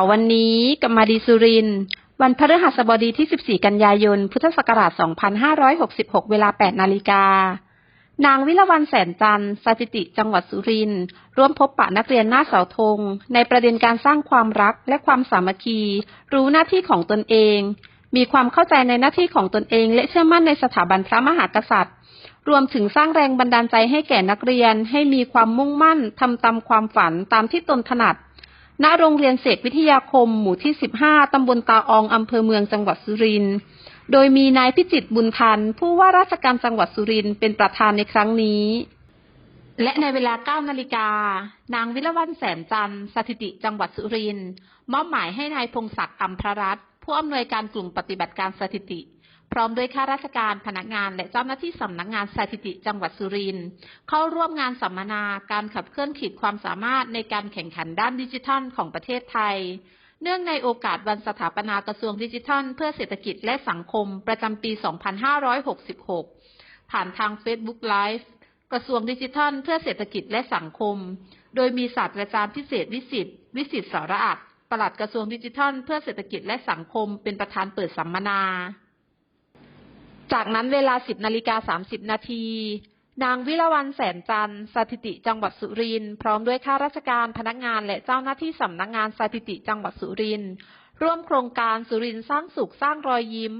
าร์วันนี้กับมาดีสุริน วันพฤหัสบดีที่ 14 กันยายน พุทธศักราช 2566 เวลา 8 นาฬิกา นางวิลวันแสนจันทร์สถิติ จังหวัดสุรินทร์ร่วมพบปะนักเรียนหน้าเสาธง ในประเด็นการสร้างความรักและความสามัคคี รู้หน้าที่ของตนเอง มีความเข้าใจในหน้าที่ของตนเอง และเชื่อมั่นในสถาบันพระมหากษัตริย์ รวมถึงสร้างแรงบันดาลใจให้แก่นักเรียนให้มีความมุ่งมั่นทำตามความฝันตามที่ตนถนัด ณโรงเรียนเสกวิทยาคม หมู่ที่ 15 ตำบลตาออง อำเภอเมืองจังหวัดสุรินทร์ โดยมีนายพิจิตบุญทัน ผู้ว่าราชการจังหวัดสุรินทร์เป็นประธานในครั้งนี้ และในเวลา 9 นาฬิกา นางวิลวันแสนจันทร์สถิติจังหวัดสุรินทร์มอบหมายให้นายพงศักดิ์อัมพรรัตน์ผู้อำนวยการกลุ่มปฏิบัติการสถิติ พร้อมด้วยข้าราชการพนักงาน และเจ้าหน้าที่สำนักงานสถิติจังหวัดสุรินทร์เข้าร่วมงานสัมมนาการขับเคลื่อนขีดความสามารถในการแข่งขันด้านดิจิทัลของประเทศไทย เนื่องในโอกาสวันสถาปนากระทรวงดิจิทัล เพื่อเศรษฐกิจและสังคมประจำปี 2566 ผ่านทาง Facebook Live กระทรวงดิจิทัล เพื่อเศรษฐกิจและสังคม โดยมีศาสตราจารย์พิเศษวิสิตวิสิตสารอัตปลัดกระทรวงดิจิทัล เพื่อเศรษฐกิจและสังคมเป็นประธานเปิดสัมมนา จากนั้นเวลา 10นาฬิกา30 นาที นางวิรวันแสนจันทร์สถิติจังหวัดสุรินทร์พร้อมด้วยข้าราชการพนักงานและเจ้าหน้าที่สำนักงานสถิติจังหวัดสุรินทร์ร่วมโครงการสุรินทร์สร้างสุขสร้างรอยยิ้ม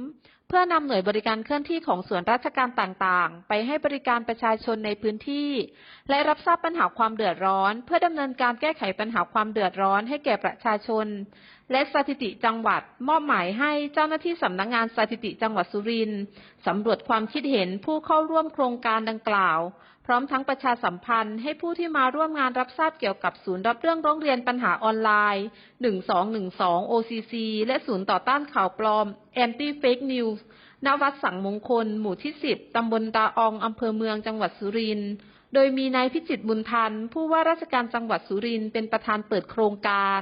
เพื่อนำหน่วยบริการเคลื่อนที่ของส่วนราชการต่างๆ ไปให้บริการประชาชนในพื้นที่ และรับทราบปัญหาความเดือดร้อน เพื่อดำเนินการแก้ไขปัญหาความเดือดร้อนให้แก่ประชาชน และสถิติจังหวัดมอบหมายให้เจ้าหน้าที่สำนักงานสถิติจังหวัดสุรินทร์สำรวจความคิดเห็นผู้เข้าร่วมโครงการดังกล่าว ร้อมทั้งประชาสัมพันธ์ให้ผู้ที่มาร่วมงานรับทราบเกี่ยวกับศูนย์รับเรื่องร้องเรียนปัญหาออนไลน์ 1212 OCC และศูนย์ต่อต้านข่าวปลอม Anti Fake News ณ วัดสังมงคล หมู่ที่ 10 ตำบลตาออง อำเภอเมือง จังหวัดสุรินทร์ โดยมีนายพิจิตรบุญทัน ผู้ว่าราชการจังหวัดสุรินทร์เป็นประธานเปิดโครงการ